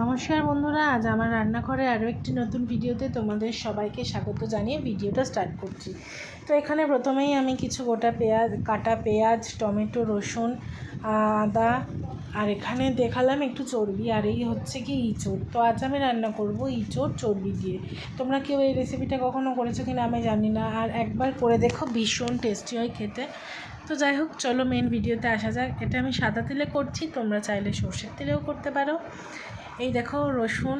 নমস্কার বন্ধুরা, আজ আমার রান্নাঘরে আরও একটি নতুন ভিডিওতে তোমাদের সবাইকে স্বাগত জানিয়ে ভিডিওটা স্টার্ট করছি। তো এখানে প্রথমেই আমি কিছু গোটা পেঁয়াজ, কাটা পেঁয়াজ, টমেটো, রসুন, আদা, আর এখানে দেখালাম একটু চর্বি, আর এই হচ্ছে কি ইঁচড়। তো আজ আমি রান্না করব ইঁচড় চর্বি দিয়ে। তোমরা কেউ এই রেসিপিটা কখনো করেছ কিনা আমি জানি না, আর একবার করে দেখো ভীষণ টেস্টি হয় খেতে। তো যাই হোক, চলো মেন ভিডিওতে আসা যাক। এটা আমি সাদা তেলে করছি, তোমরা চাইলে সর্ষের তেলেও করতে পারো। এই দেখো, রসুন,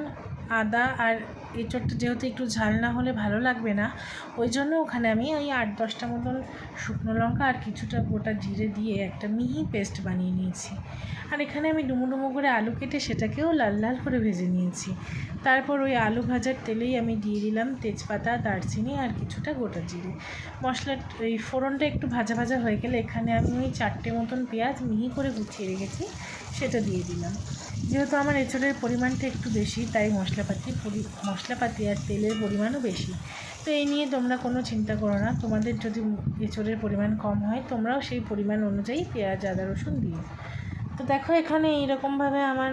আদা আর এঁচড়টা যেহেতু একটু ঝাল না হলে ভালো লাগবে না, ওই জন্য ওখানে আমি ওই আট দশটা মতন শুকনো লঙ্কা আর কিছুটা গোটা জিরে দিয়ে একটা মিহি পেস্ট বানিয়ে নিয়েছি। আর এখানে আমি ডুমো ডুমো করে আলু কেটে সেটাকেও লাল লাল করে ভেজে নিয়েছি। তারপর ওই আলু ভাজার তেলেই আমি দিয়ে দিলাম তেজপাতা, দারচিনি আর কিছুটা গোটা জিরে। মশলা, এই ফোড়নটা একটু ভাজা ভাজা হয়ে গেলে এখানে আমি ওই চারটে মতন পেঁয়াজ মিহি করে গুছিয়ে রেখেছি। সেটা দিয়ে দিলাম। যেহেতু আমার এঁচড়ের পরিমাণটা একটু বেশি, তাই মশলাপাতি মশলাপাতি আর তেলের পরিমাণও বেশি। তো এই নিয়ে তোমরা কোনো চিন্তা করো না, তোমাদের যদি এঁচড়ের পরিমাণ কম হয়, তোমরাও সেই পরিমাণ অনুযায়ী পেঁয়াজ, আদা, রসুন দিও তো দেখো এখানে এইরকমভাবে আমার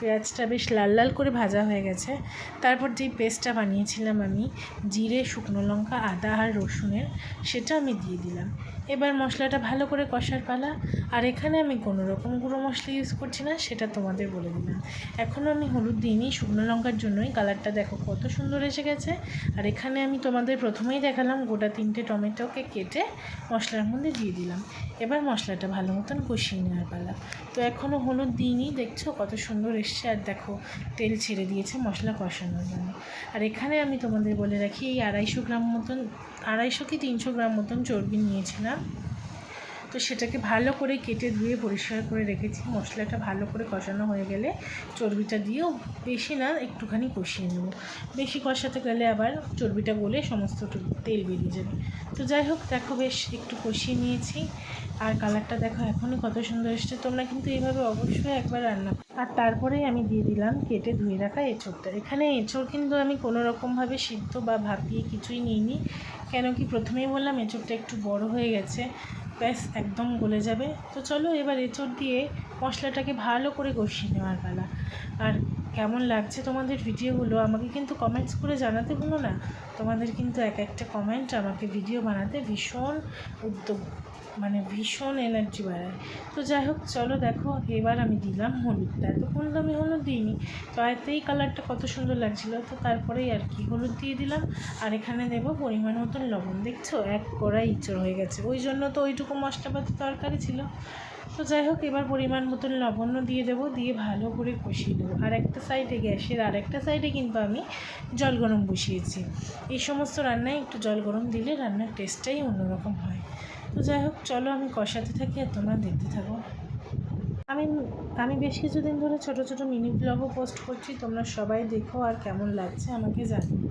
পেঁয়াজটা বেশ লাল লাল করে ভাজা হয়ে গেছে। তারপর যেই পেস্টটা বানিয়েছিলাম আমি, জিরে, শুকনো লঙ্কা, আদা আর রসুনের, সেটা আমি দিয়ে দিলাম। এবার মশলাটা ভালো করে কষার পালা। আর এখানে আমি কোনো রকম গুঁড়ো মশলা ইউজ করছি না, সেটা তোমাদের বলে দিলাম। এখনও আমি হলুদ দিইনি শুকনো লঙ্কার জন্যই। কালারটা দেখো কত সুন্দর এসে গেছে। আর এখানে আমি তোমাদের প্রথমেই দেখালাম গোটা তিনটে টমেটোকে কেটে মশলার মধ্যে দিয়ে দিলাম। এবার মশলাটা ভালো মতন কষিয়ে নেওয়ার পালা। তো এখনও হলুদ দিইনি দেখছ কত সুন্দর এসছে আর দেখো, তেল ছেড়ে দিয়েছে মশলা কষানোর জন্য। আর এখানে আমি তোমাদের বলে রাখি, এই আড়াইশো গ্রাম মতন, আড়াইশো কি তিনশো গ্রাম মতন চর্বি নিয়েছিলাম। তো সেটাকে ভালো করে কেটে ধুয়ে পরিষ্কার করে রেখেছি। মশলাটা ভালো করে কষানো হয়ে গেলে চর্বিটা দিয়েও বেশি না, একটুখানি কষিয়ে নেব। বেশি কষাতে গেলে আবার চর্বিটা গলে সমস্ত তেল বেরিয়ে যাবে। তো যাই হোক, দেখো বেশ, একটু কষিয়ে নিয়েছি। আর কালারটা দেখো এখনই কত সুন্দর এসছে। তোমরা কিন্তু এইভাবে অবশ্যই একবার রান্না আর তারপরেই আমি দিয়ে দিলাম কেটে ধুয়ে রাখা এঁচড়টা। এখানে এঁচড় কিন্তু আমি কোনো রকমভাবে সিদ্ধ বা ভাপিয়ে কিছুই নিইনি। কেন কি প্রথমেই বললাম এঁচড়টা একটু বড় হয়ে গেছে। ব্যাস, একদম গলে যাবে। তো চলো এবার এঁচড় দিয়ে মশলাটাকে ভালো করে কষিয়ে নেওয়ার পালা। আর কেমন লাগছে তোমাদের ভিডিওগুলো আমাকে কিন্তু কমেন্টস করে জানাতে ভুলো না। তোমাদের কিন্তু এক একটা কমেন্ট আমাকে ভিডিও বানাতে ভীষণ উদ্যোগ। মানে ভীষণ এনার্জি বাড়ায়। তো যাই হোক, চলো দেখো, এবার আমি দিলাম হলুদটা। এতক্ষণ তো আমি হলুদ দিইনি, তো এতেই কালারটা কত সুন্দর লাগছিল। তো তারপরেই আর কি, হলুদ দিয়ে দিলাম। আর এখানে দেবো পরিমাণ মতন লবণ। দেখছ? এক কড়াই ইঁচড় হয়ে গেছে। ওই জন্য তো ওইটুকু মশলাপাতি তরকারি ছিল। তো যাই হোক, এবার পরিমাণ মতন লবণও দিয়ে দেবো, দিয়ে ভালো করে কষিয়ে দেবো আর একটা সাইডে গ্যাসের, আর একটা সাইডে কিন্তু আমি জল গরম বসিয়েছি। এই সমস্ত রান্নায় একটু জল গরম দিলে রান্নার টেস্টটাই অন্যরকম হয়। তো যাই হোক, চলো আমি কষাতে থাকি আর তোমরা দেখতে থাকো। আমি আমি বেশ কিছুদিন ধরে ছোট ছোট মিনি ব্লগও পোস্ট করছি, তোমরা সবাই দেখো আর কেমন লাগছে আমাকে জানিও।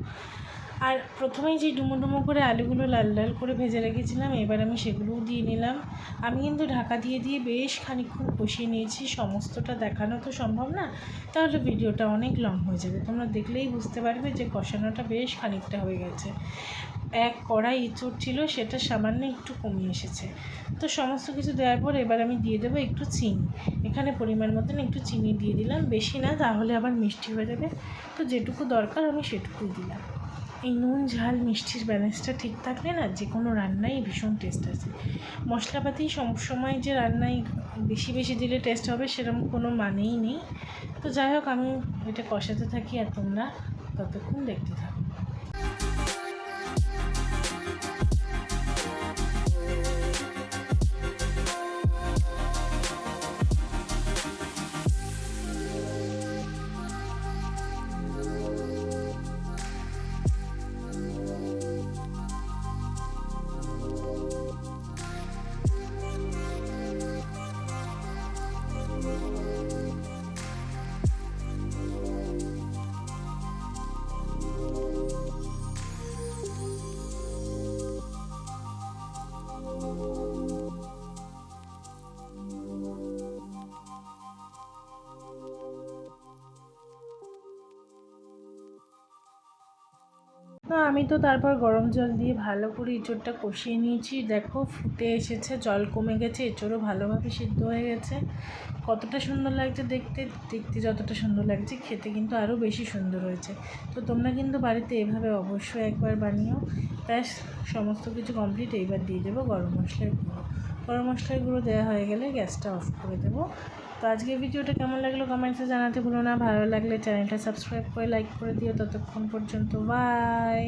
আর প্রথমেই যে ডুমো ডুমো করে আলুগুলো লাল লাল করে ভেজে রেখেছিলাম, এবার আমি সেগুলোও দিয়ে নিলাম। আমি কিন্তু ঢাকা দিয়ে দিয়ে বেশ খানিক্ষণ কষিয়ে নিয়েছি, সমস্তটা দেখানো তো সম্ভব না, তাহলে ভিডিওটা অনেক লং হয়ে যাবে। তোমরা দেখলেই বুঝতে পারবে যে কষানোটা বেশ খানিকটা হয়ে গেছে। এক কড়াই ইঁচড় ছিল, সেটা সামান্য একটু কমে এসেছে। তো সমস্ত কিছু দেওয়ার পর এবার আমি দিয়ে দেবো একটু চিনি। এখানে পরিমাণ মতন একটু চিনি দিয়ে দিলাম। বেশি না, তাহলে আবার মিষ্টি হয়ে যাবে। তো যেটুকু দরকার আমি সেটুকুই দিলাম। এই নুন, ঝাল, মিষ্টির ব্যালেন্সটা ঠিক থাকলে না যে কোনো রান্নাই ভীষণ টেস্ট আছে। মশলাপাতি সবসময় যে রান্নায় বেশি বেশি দিলে টেস্ট হবে সেরকম কোনো মানেই নেই। তো যাই হোক, আমি এটা কষাতে থাকি আর তোমরা ততক্ষণ দেখতে থাকো। তো আমি তো তারপর গরম জল দিয়ে ভালো করে এঁচোড়টা কষিয়ে নিয়েছি। দেখো ফুটে এসেছে, জল কমে গেছে, এঁচোড়ও ভালোভাবে সিদ্ধ হয়ে গেছে। কতটা সুন্দর লাগছে দেখতে দেখতে যতটা সুন্দর লাগছে, খেতে কিন্তু আরও বেশি সুন্দর হয়েছে। তো তোমরা কিন্তু বাড়িতে এভাবে অবশ্যই একবার বানিও। ব্যাস, সমস্ত কিছু কমপ্লিট এইবার দিয়ে দেবো গরম মশলার গুঁড়ো। গরম মশলার গুঁড়ো দেওয়া হয়ে গেলে গ্যাসটা অফ করে দেবো। তো আজকে ভিডিওটা কেমন লাগল কমেন্টসে জানাতে ভুলো না। ভালো লাগলে চ্যানেলটা সাবস্ক্রাইব করে লাইক করে দিও। ততক্ষণ পর্যন্ত বাই